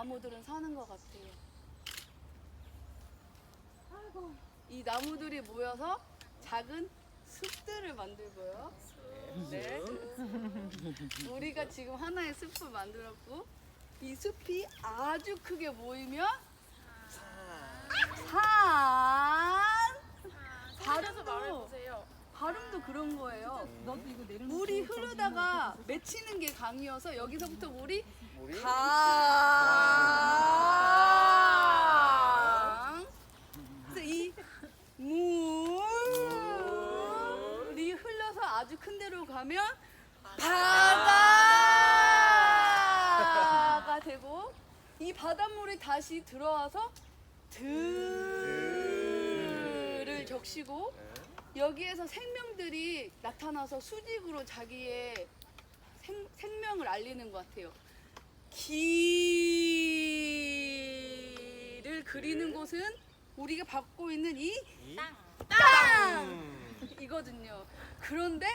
나무들은 사는 것 같아요. 아이고, 이 나무들이 모여서 작은 숲들을 만들고요. 네. 우리가 지금 하나의 숲을 만들었고, 이 숲이 아주 크게 모이면 산. 발음도 말해보세요. 발음도 그런 거예요. 너도 이거 내려놓고 물이 흐르다가 맺히는 게 강이어서 여기서부터 물이 우리 강. 그래서 이 물이 흘러서 아주 큰 데로 가면 바다가 되고 이 바닷물이 다시 들어와서 들을 적시고 여기에서 생명들이 나타나서 수직으로 자기의 생, 생명을 알리는 것 같아요. 길을 그리는 곳은 우리가 받고 있는 이 땅. 땅! 이거든요. 그런데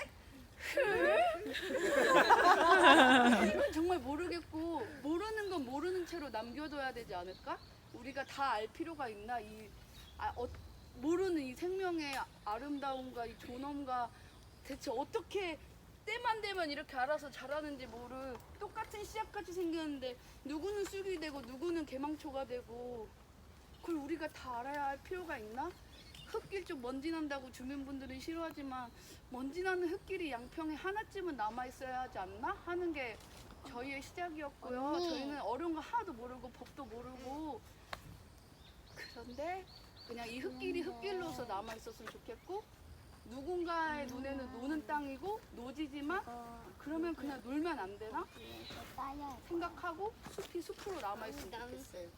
흘? 이건 정말 모르겠고 모르는 건 모르는 채로 남겨둬야 되지 않을까? 우리가 다 알 필요가 있나? 이 아, 어, 모르는 이 생명의 아름다움과 이 존엄과 대체 어떻게 때만 되면 이렇게 알아서 자라는지 모를 똑같은 씨앗같이 생겼는데 누구는 쑥이 되고 누구는 개망초가 되고 그걸 우리가 다 알아야 할 필요가 있나? 흙길 좀 먼지 난다고 주민분들은 싫어하지만 먼지 나는 흙길이 양평에 하나쯤은 남아 있어야 하지 않나? 하는 게 저희의 시작이었고요. 언니. 저희는 어려운 거 하나도 모르고 법도 모르고 그런데 그냥 이 흙길이 흙길로서 남아 있었으면 좋겠고 누군가의 눈에는 노는 땅이고 노지지만 그러면 그냥 놀면 안 되나? 생각하고 숲이 숲으로 남아 있으면 좋겠어요.